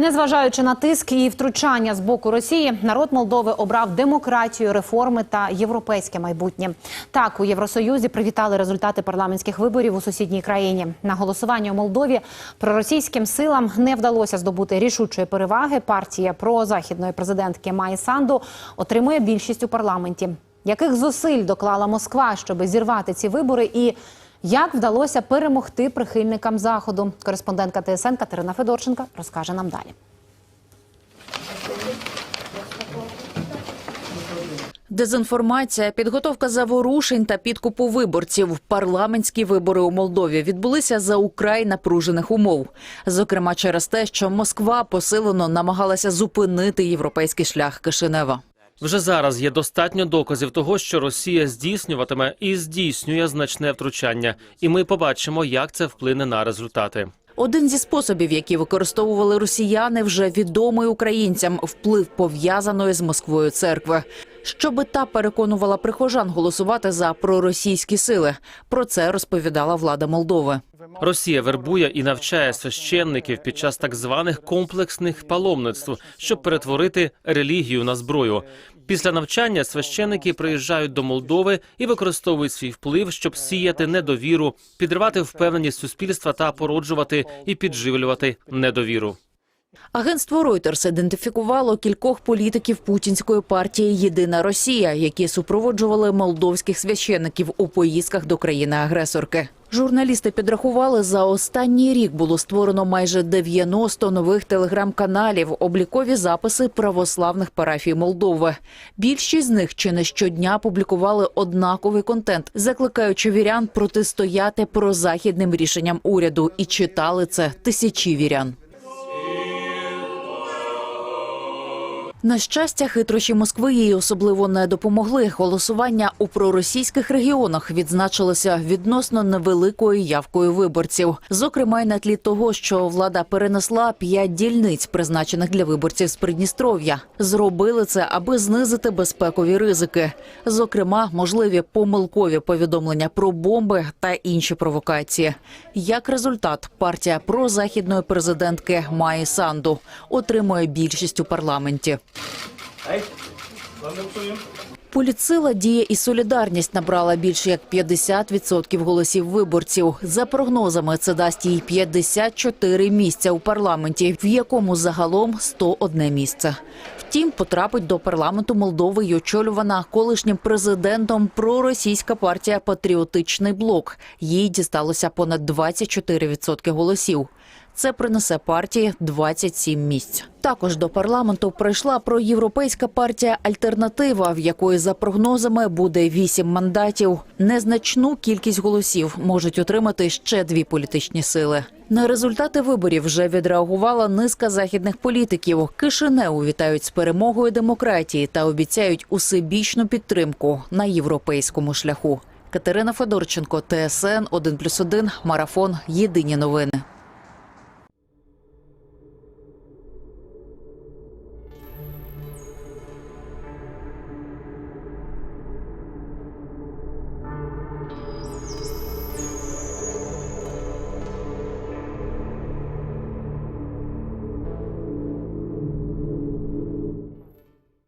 Незважаючи на тиск і втручання з боку Росії, народ Молдови обрав демократію, реформи та європейське майбутнє. Так у Євросоюзі привітали результати парламентських виборів у сусідній країні. На голосування у Молдові проросійським силам не вдалося здобути рішучої переваги. Партія прозахідної президентки Майї Санду отримує більшість у парламенті. Яких зусиль доклала Москва, щоб зірвати ці вибори і як вдалося перемогти прихильникам заходу? Кореспондентка ТСН Катерина Федорченка розкаже нам далі. Дезінформація, підготовка заворушень та підкупу виборців. Парламентські вибори у Молдові відбулися за украй напружених умов. Зокрема, через те, що Москва посилено намагалася зупинити європейський шлях Кишинева. Вже зараз є достатньо доказів того, що Росія здійснюватиме і здійснює значне втручання, і ми побачимо, як це вплине на результати. Один зі способів, які використовували росіяни, вже відомий українцям вплив пов'язаної з Москвою церкви. Щоби та переконувала прихожан голосувати за проросійські сили. Про це розповідала влада Молдови. Росія вербує і навчає священників під час так званих комплексних паломництв, щоб перетворити релігію на зброю. Після навчання священники приїжджають до Молдови і використовують свій вплив, щоб сіяти недовіру, підривати впевненість суспільства та породжувати і підживлювати недовіру. Агентство Reuters ідентифікувало кількох політиків путінської партії Єдина Росія, які супроводжували молдовських священиків у поїздках до країни-агресорки. Журналісти підрахували, за останній рік було створено майже 90 нових телеграм-каналів, облікові записи православних парафій Молдови. Більшість з них чи не щодня публікували однаковий контент, закликаючи вірян протистояти прозахідним рішенням уряду, і читали це тисячі вірян. На щастя, хитрощі Москви їй особливо не допомогли. Голосування у проросійських регіонах відзначилося відносно невеликою явкою виборців. Зокрема, й на тлі того, що влада перенесла п'ять дільниць, призначених для виборців з Придністров'я. Зробили це, аби знизити безпекові ризики. Зокрема, можливі помилкові повідомлення про бомби та інші провокації. Як результат, партія прозахідної президентки Майї Санду отримує більшість у парламенті. Політсила дія і солідарність набрала більше як 50% голосів виборців. За прогнозами, це дасть їй 54 місця у парламенті, в якому загалом 101 місце. Втім, потрапить до парламенту Молдови й очолювана колишнім президентом проросійська партія Патріотичний блок. Їй дісталося понад 24% голосів. Це принесе партії 27 місць. Також до парламенту прийшла проєвропейська партія Альтернатива, в якої за прогнозами буде 8 мандатів. Незначну кількість голосів можуть отримати ще дві політичні сили. На результати виборів вже відреагувала низка західних політиків. Кишиневу вітають з перемогою демократії та обіцяють усебічну підтримку на європейському шляху. Катерина Федорченко, ТСН 1+,1, Марафон. Єдині новини.